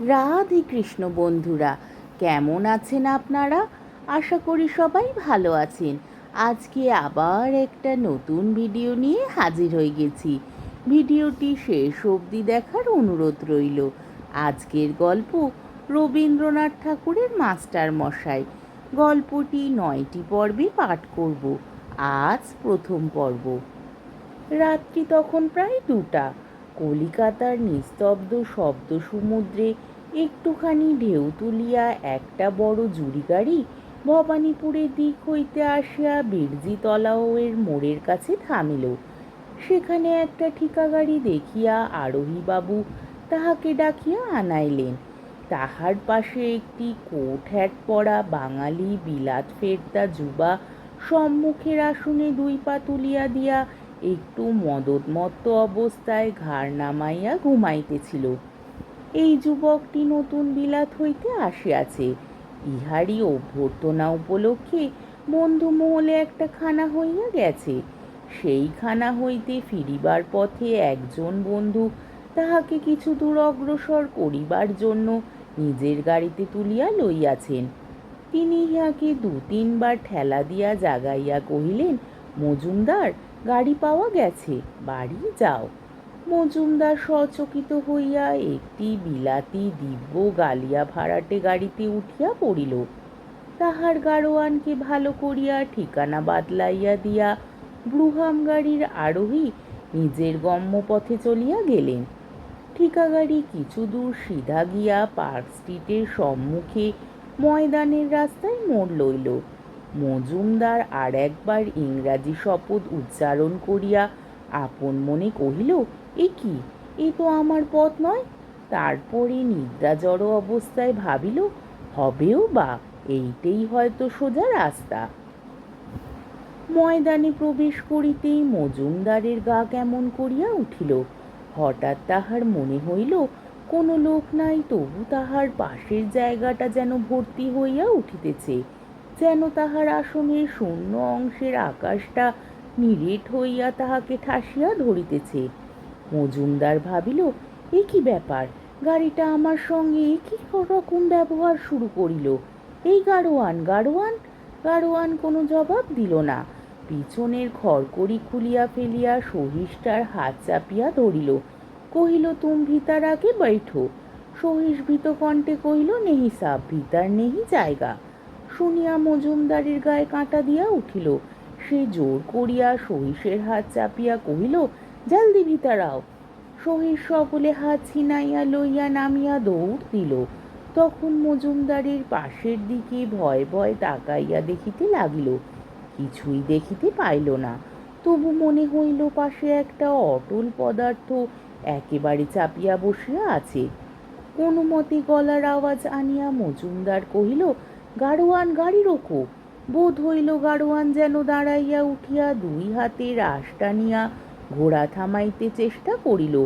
রাধে কৃষ্ণ বন্ধুরা, কেমন আছেন আপনারা? আশা করি সবাই ভালো আছেন। আজকে আবার একটা নতুন ভিডিও নিয়ে হাজির হয়ে গেছি। ভিডিওটি শেষ অবধি দেখার অনুরোধ রইল। আজকের গল্প রবীন্দ্রনাথ ঠাকুরের মাস্টার মশাই। গল্পটি নয়টি পর্বে পাঠ করব। আজ প্রথম পর্ব। রাত্রি তখন প্রায় দুটা। কলিকাতার নিস্তব্ধ শব্দ সমুদ্রে একটুখানি ঢেউ তুলিয়া একটা বড় জুড়ি গাড়ি ভবানীপুরের দিক হইতে আসিয়া বিরজিতলাওয়ের মোড়ের কাছে থামিল। সেখানে একটা ঠিকা গাড়ি দেখিয়া আরোহীবাবু তাহাকে ডাকিয়া আনাইলেন। তাহার পাশে একটি কোট হ্যাট পরা বাঙালি বিলাত ফেরতা যুবা সম্মুখের আসনে দুই পা তুলিয়া দিয়া একটু মদতমত্ত অবস্থায় ঘাড় নামাইয়া ঘুমাইতেছিল। এই যুবকটি নতুন বিলাত হইতে আসিয়াছে। ইহারই অভ্যর্থনা উপলক্ষে বন্ধু মহলে একটা খানা হইয়া গেছে। সেই খানা হইতে ফিরিবার পথে একজন বন্ধু তাহাকে কিছু দূর অগ্রসর করিবার জন্য নিজের গাড়িতে তুলিয়া লইয়াছেন। তিনি ইহাকে দু তিনবার ঠেলা দিয়া জাগাইয়া কহিলেন, মজুমদার গাড়ি পাওয়া গেছে, বাড়ি যাও। মজুমদার সচকিত হইয়া একটি বিলাতি দিব্য গালিয়া ভাড়াটে গাড়িতে উঠিয়া পড়িল। তাহার গাড়োয়ানকে ভালো করিয়া ঠিকানা বাদলাইয়া দিয়া ব্রুহাম গাড়ির আরোহী নিজের গম্যপথে চলিয়া গেলেন। ঠিকা গাড়ি কিছু দূর সিধা গিয়া পার্ক স্ট্রিটের সম্মুখে ময়দানের রাস্তায় মোড় লইল। মজুমদার আর একবার ইংরাজি শপথ উচ্চারণ করিয়া আপন মনে কহিল, এ কি? এ তো আমার পথ নয়? তারপরে নিদ্রা জড়ো অবস্থায় ভাবিল, হবেও বা, এইটেই হয়তো সোজা রাস্তা। ময়দানে প্রবেশ করিতেই মজুমদারের গা কেমন করিয়া উঠিল। হঠাৎ তাহার মনে হইল, কোনো লোক নাই, তবু তাহার পাশের জায়গাটা যেন ভর্তি হইয়া উঠিতেছে। যেন তাহার আসনের শূন্য অংশের আকাশটা নিরেট হইয়া তাহাকে ঠাসিয়া ধরিতেছে। মজুমদার ভাবিল, এ কি ব্যাপার? গাড়িটা আমার সঙ্গে এ কি রকম ব্যবহার শুরু করিল। এই গাড়োয়ান গাড়োয়ান? গাড়োয়ান কোনো জবাব দিল না। পিছনের খড়কড়ি খুলিয়া ফেলিয়া সহিষ্টার হাত চাপিয়া ধরিল। কহিল, তুম ভিতার আগে বৈঠো। সহিস ভীত কণ্ঠে কহিল, নেহি সাব, ভিতার নেহি জায়গা। শুনিয়া মজুমদারের গায়ে কাঁটা দিয়া উঠিল। সে জোর করিয়া সহিসের হাত চাপিয়া কহিল, জলদি ভিতরাও সহিস সকলে হাত ছিনাইয়া লইয়া নামিয়া দৌড় দিল। তখন মজুমদারের পাশের দিকে ভয় ভয় তাকাইয়া দেখিতে লাগিল। কিছুই দেখিতে পাইল না। তবু মনে হইল, পাশে একটা অটল পদার্থ একেবারে চাপিয়া বসিয়া আছে। কোনো মতে গলার আওয়াজ আনিয়া মজুমদার কহিল গাড়োয়ান গাড়ির রোকো। বোধ হইল গাড়োয়ান যেন দাঁড়াইয়া উঠিয়া দুই হাতে রাশ টানিয়া ঘোড়া থামাইতে চেষ্টা করিল।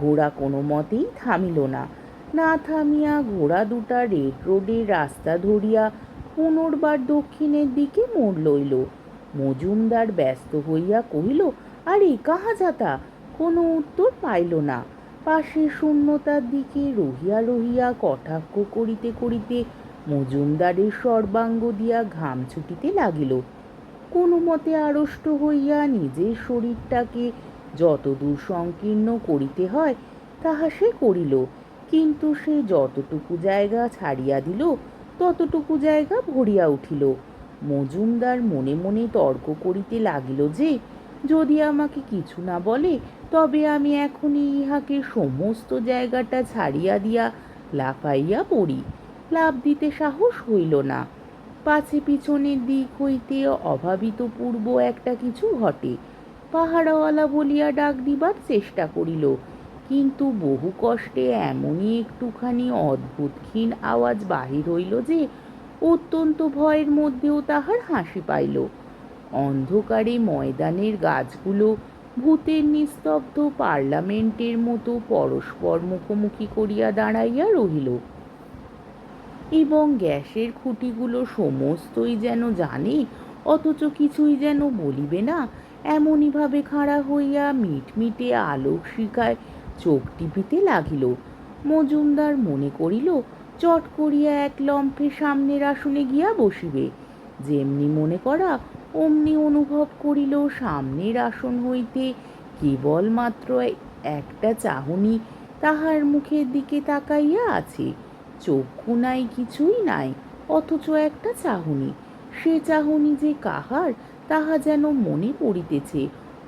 ঘোড়া কোনো মতেই থামিল না। না থামিয়া ঘোড়া দুটা রেড রোডের রাস্তা ধরিয়া পুনর্বার দক্ষিণের দিকে মোড় লইল। মজুমদার ব্যস্ত হইয়া কহিল, আরে, কাহা যাতা কোনো উত্তর পাইল না। পাশে শূন্যতার দিকে রহিয়া রহিয়া কটাক্ষ করিতে করিতে মজুমদারের সর্বাঙ্গ দিয়া ঘাম ছুটিতে লাগিল। কোনো মতে আড়ষ্ট হইয়া নিজের শরীরটাকে যতদূর সংকীর্ণ করিতে হয়, তাহা সে করিল। কিন্তু সে যতটুকু জায়গা ছাড়িয়া দিল, ততটুকু জায়গা ভরিয়া উঠিল। মজুমদার মনে মনে তর্ক করিতে লাগিল যে, যদি আমাকে কিছু না বলে, তবে আমি এখনই ইহাকে সমস্ত জায়গাটা ছাড়িয়া দিয়া লাফাইয়া পড়ি। লাভ দিতে সাহস হইল না। পাছে পিছনের দিক হইতে অভাবিত পূর্ব একটা কিছু ঘটে। পাহাড়ওয়ালা বলিয়া ডাক দিবার চেষ্টা করিল, কিন্তু বহু কষ্টে এমনই একটুখানি অদ্ভুত ক্ষীণ আওয়াজ বাহির হইল যে, অত্যন্ত ভয়ের মধ্যেও তাহার হাসি পাইল। অন্ধকারে ময়দানের গাছগুলো ভূতের নিস্তব্ধ পার্লামেন্টের মতো পরস্পর মুখোমুখি করিয়া দাঁড়াইয়া রহিল। এবং গ্যাসের খুঁটিগুলো সমস্তই যেন জানে, অথচ কিছুই যেন বলিবে না। এমনইভাবে খাড়া হইয়া মিটমিটে আলোক শিখায় চোখ টিপিতে লাগিল। মজুমদার মনে করিল, চট করিয়া এক লম্ফে সামনের আসনে গিয়া বসিবে। যেমনি মনে করা, অমনি অনুভব করিল সামনের আসন হইতে কেবলমাত্র একটা চাহনি তাহার মুখের দিকে তাকাইয়া আছে। চক্ষু নাই কিছুই নাই, অথচ একটা চাহনি। সে চাহনি যে কাহার, তাহা যেন মনে পড়িতেছে,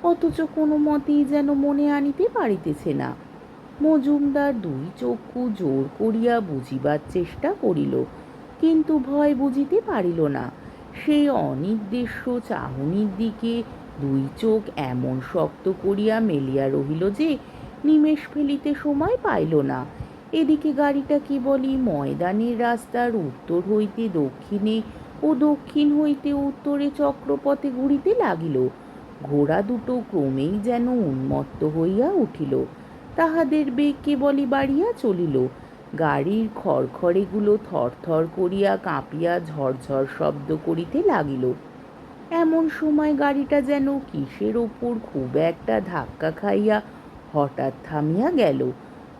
অথচ কোনো মতেই যেন মনে আনিতে পারিতেছে না। মজুমদার দুই চক্ষু জোর করিয়া বুঝিবার চেষ্টা করিল, কিন্তু ভয় বুঝিতে পারিল না। সেই অনির্দেশ্য চাহনির দিকে দুই চোখ এমন শক্ত করিয়া মেলিয়া রহিল যে, নিমেষ ফেলিতে সময় পাইল না। এদিকে গাড়িটা কেবলই ময়দানের রাস্তার উত্তর হইতে দক্ষিণে ও দক্ষিণ হইতে উত্তরে চক্রপথে ঘুরিতে লাগিল। ঘোড়া দুটো ক্রমেই যেন উন্মত্ত হইয়া উঠিল। তাহাদের বেগ কেবলই বাড়িয়া চলিল। গাড়ির খড়খড়েগুলো থরথর করিয়া কাঁপিয়া ঝরঝর শব্দ করিতে লাগিল। এমন সময় গাড়িটা যেন কিসের ওপর খুব একটা ধাক্কা খাইয়া হঠাৎ থামিয়া গেল।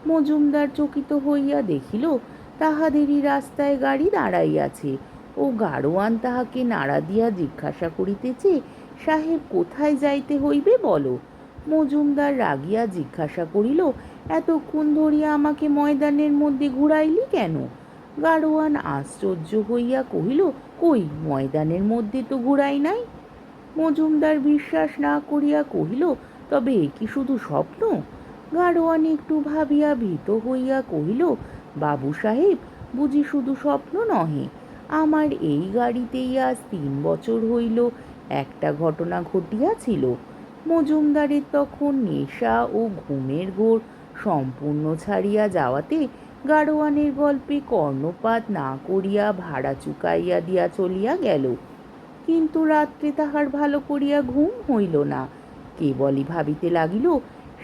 মজুমদার চকিত হইয়া দেখিল, তাহাদেরই রাস্তায় গাড়ি দাঁড়াইয়াছে। ও গাড়োয়ান তাহাকে নাড়া দিয়া জিজ্ঞাসা করিতেছে, সাহেব, কোথায় যাইতে হইবে বলো? মজুমদার রাগিয়া জিজ্ঞাসা করিল, এতক্ষণ ধরিয়া আমাকে ময়দানের মধ্যে ঘুরাইলি কেন? গাড়োয়ান আশ্চর্য হইয়া কহিল, কই, ময়দানের মধ্যে তো ঘুরাই নাই? মজুমদার বিশ্বাস না করিয়া কহিল, তবে এ কি শুধু স্বপ্ন? গাড়োয়ান একটু ভাবিয়া ভীত হইয়া কহিল, বাবু সাহেব, বুঝি শুধু স্বপ্ন নহে। আমার এই গাড়িতেই আজ তিন বছর হইল, একটা ঘটনা ঘটিয়াছিল। মজুমদারের তখন নেশা ও ঘুমের ঘোর সম্পূর্ণ ছাড়িয়া যাওয়াতে গাড়োয়ানের গল্পে কর্ণপাত না করিয়া ভাড়া চুকাইয়া দিয়া চলিয়া গেল। কিন্তু রাত্রে তাহার ভালো করিয়া ঘুম হইল না। কেবলই ভাবিতে লাগিল